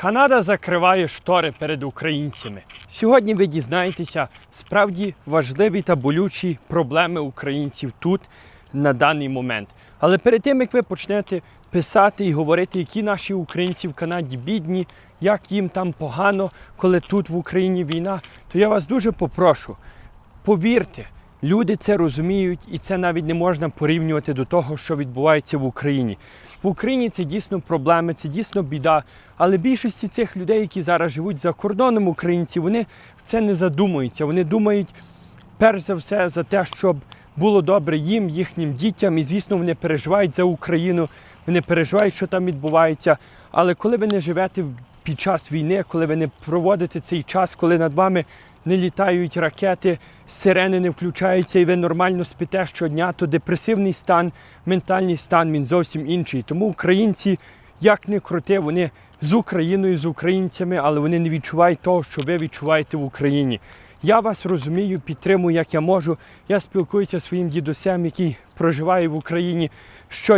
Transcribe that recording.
Канада закриває штори перед українцями. Сьогодні ви дізнаєтеся справді важливі та болючі проблеми українців тут на даний момент. Але перед тим як ви почнете писати і говорити, які наші українці в Канаді бідні, як їм там погано, коли тут в Україні війна, то я вас дуже попрошу, повірте, люди це розуміють, і це навіть не можна порівнювати до того, що відбувається в Україні. В Україні це дійсно проблеми, це дійсно біда. Але більшості цих людей, які зараз живуть за кордоном українці, вони в це не задумуються. Вони думають перш за все за те, щоб було добре їм, їхнім дітям, і звісно, вони переживають за Україну, вони переживають, що там відбувається. Але коли ви не живете під час війни, коли ви не проводите цей час, коли над вами не літають ракети, сирени не включаються, і ви нормально спите щодня, то депресивний стан, ментальний стан він зовсім інший. Тому українці, як не крути, вони з Україною, з українцями, але вони не відчувають того, що ви відчуваєте в Україні. Я вас розумію, підтримую, як я можу. Я спілкуюся зі своїм дідусем, який проживає в Україні. Що